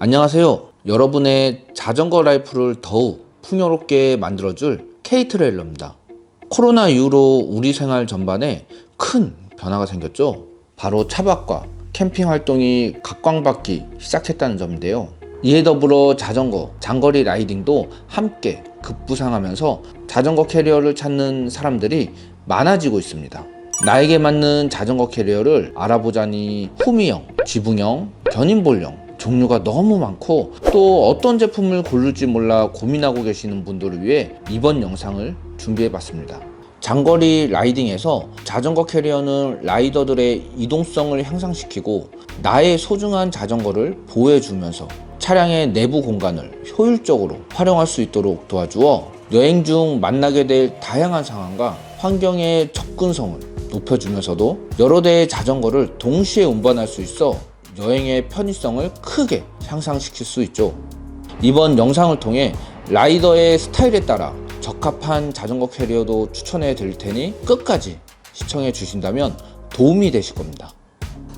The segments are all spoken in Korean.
안녕하세요. 여러분의 자전거 라이프를 더욱 풍요롭게 만들어줄 K트레일러입니다. 코로나 이후로 우리 생활 전반에 큰 변화가 생겼죠. 바로 차박과 캠핑 활동이 각광받기 시작했다는 점인데요. 이에 더불어 자전거, 장거리 라이딩도 함께 급부상하면서 자전거 캐리어를 찾는 사람들이 많아지고 있습니다. 나에게 맞는 자전거 캐리어를 알아보자니 후미형, 지붕형, 견인볼형 종류가 너무 많고 또 어떤 제품을 고를지 몰라 고민하고 계시는 분들을 위해 이번 영상을 준비해 봤습니다. 장거리 라이딩에서 자전거 캐리어는 라이더들의 이동성을 향상시키고 나의 소중한 자전거를 보호해주면서 차량의 내부 공간을 효율적으로 활용할 수 있도록 도와주어 여행 중 만나게 될 다양한 상황과 환경의 접근성을 높여주면서도 여러 대의 자전거를 동시에 운반할 수 있어 여행의 편의성을 크게 향상시킬 수 있죠. 이번 영상을 통해 라이더의 스타일에 따라 적합한 자전거 캐리어도 추천해 드릴 테니 끝까지 시청해 주신다면 도움이 되실 겁니다.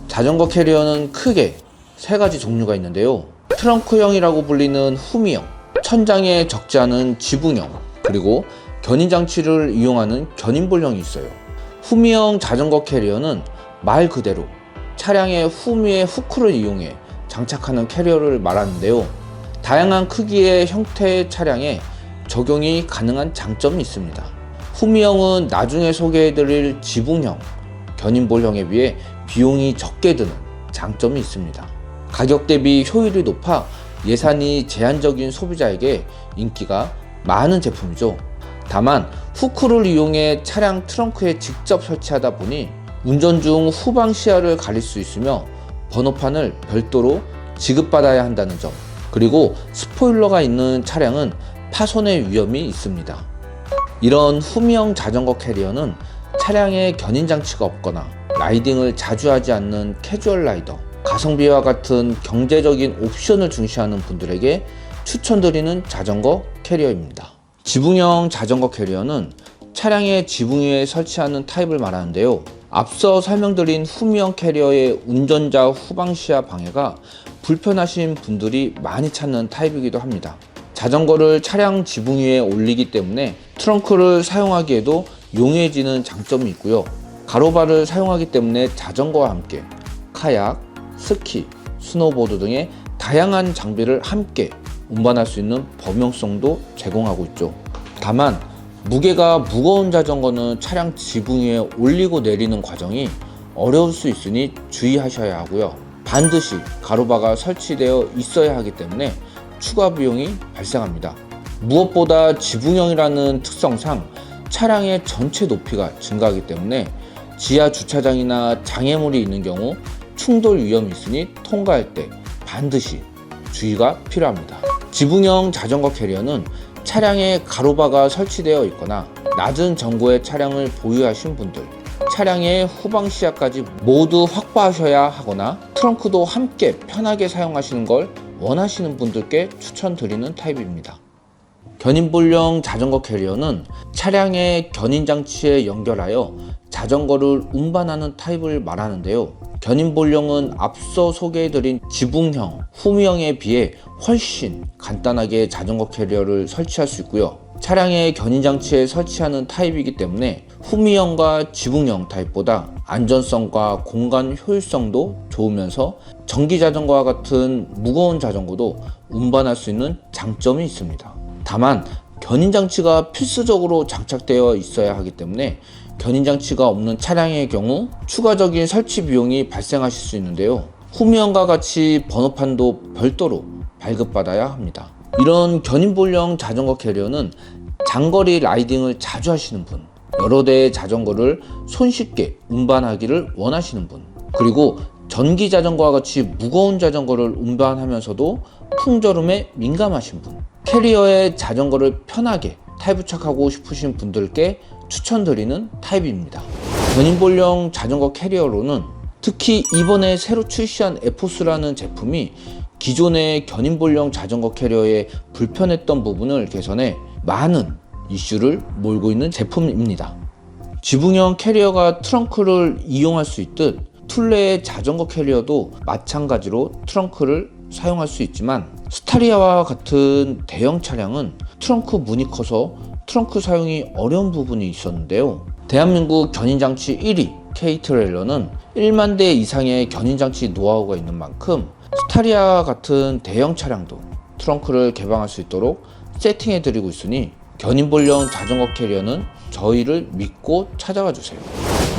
자전거 캐리어는 크게 세 가지 종류가 있는데요. 트렁크형이라고 불리는 후미형, 천장에 적지 않은 지붕형, 그리고 견인 장치를 이용하는 견인볼형이 있어요. 후미형 자전거 캐리어는 말 그대로 차량의 후미의 후크를 이용해 장착하는 캐리어를 말하는데요. 다양한 크기의 형태의 차량에 적용이 가능한 장점이 있습니다. 후미형은 나중에 소개해드릴 지붕형, 견인볼형에 비해 비용이 적게 드는 장점이 있습니다. 가격 대비 효율이 높아 예산이 제한적인 소비자에게 인기가 많은 제품이죠. 다만 후크를 이용해 차량 트렁크에 직접 설치하다 보니 운전 중 후방 시야를 가릴 수 있으며 번호판을 별도로 지급받아야 한다는 점 그리고 스포일러가 있는 차량은 파손의 위험이 있습니다. 이런 후미형 자전거 캐리어는 차량에 견인 장치가 없거나 라이딩을 자주 하지 않는 캐주얼 라이더, 가성비와 같은 경제적인 옵션을 중시하는 분들에게 추천드리는 자전거 캐리어입니다. 지붕형 자전거 캐리어는 차량의 지붕 위에 설치하는 타입을 말하는데요. 앞서 설명드린 후미형 캐리어의 운전자 후방 시야 방해가 불편하신 분들이 많이 찾는 타입이기도 합니다. 자전거를 차량 지붕 위에 올리기 때문에 트렁크를 사용하기에도 용이해지는 장점이 있고요. 가로바를 사용하기 때문에 자전거와 함께 카약, 스키, 스노보드 등의 다양한 장비를 함께 운반할 수 있는 범용성도 제공하고 있죠. 다만 무게가 무거운 자전거는 차량 지붕 위에 올리고 내리는 과정이 어려울 수 있으니 주의하셔야 하고요. 반드시 가로바가 설치되어 있어야 하기 때문에 추가 비용이 발생합니다. 무엇보다 지붕형이라는 특성상 차량의 전체 높이가 증가하기 때문에 지하 주차장이나 장애물이 있는 경우 충돌 위험이 있으니 통과할 때 반드시 주의가 필요합니다. 지붕형 자전거 캐리어는 차량에 가로바가 설치되어 있거나 낮은 전고의 차량을 보유하신 분들, 차량의 후방 시야까지 모두 확보하셔야 하거나 트렁크도 함께 편하게 사용하시는 걸 원하시는 분들께 추천드리는 타입입니다. 견인볼형 자전거 캐리어는 차량의 견인 장치에 연결하여 자전거를 운반하는 타입을 말하는데요. 견인볼형은 앞서 소개해드린 지붕형, 후미형에 비해 훨씬 간단하게 자전거 캐리어를 설치할 수 있고요. 차량의 견인 장치에 설치하는 타입이기 때문에 후미형과 지붕형 타입보다 안전성과 공간 효율성도 좋으면서 전기 자전거와 같은 무거운 자전거도 운반할 수 있는 장점이 있습니다. 다만 견인 장치가 필수적으로 장착되어 있어야 하기 때문에 견인 장치가 없는 차량의 경우 추가적인 설치 비용이 발생하실 수 있는데요. 후미형과 같이 번호판도 별도로 발급받아야 합니다. 이런 견인 볼형 자전거 캐리어는 장거리 라이딩을 자주 하시는 분, 여러 대의 자전거를 손쉽게 운반하기를 원하시는 분, 그리고 전기 자전거와 같이 무거운 자전거를 운반하면서도 풍절음에 민감하신 분, 캐리어에 자전거를 편하게 탈부착하고 싶으신 분들께 추천드리는 타입입니다. 견인볼형 자전거 캐리어로는 특히 이번에 새로 출시한 에포스라는 제품이 기존의 견인볼형 자전거 캐리어의 불편했던 부분을 개선해 많은 이슈를 몰고 있는 제품입니다. 지붕형 캐리어가 트렁크를 이용할 수 있듯 툴레의 자전거 캐리어도 마찬가지로 트렁크를 사용할 수 있지만 스타리아와 같은 대형 차량은 트렁크 문이 커서 트렁크 사용이 어려운 부분이 있었는데요. 대한민국 견인장치 1위 K-트레일러는 1만 대 이상의 견인장치 노하우가 있는 만큼 스타리아 같은 대형 차량도 트렁크를 개방할 수 있도록 세팅해 드리고 있으니 견인볼용 자전거 캐리어는 저희를 믿고 찾아와 주세요.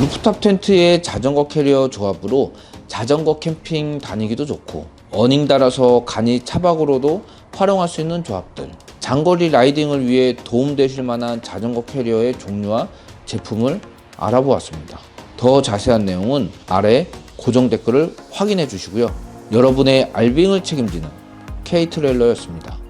루프탑 텐트의 자전거 캐리어 조합으로 자전거 캠핑 다니기도 좋고 어닝 달아서 간이 차박으로도 활용할 수 있는 조합들 장거리 라이딩을 위해 도움되실 만한 자전거 캐리어의 종류와 제품을 알아보았습니다. 더 자세한 내용은 아래 고정 댓글을 확인해 주시고요. 여러분의 알빙을 책임지는 K 트레일러였습니다.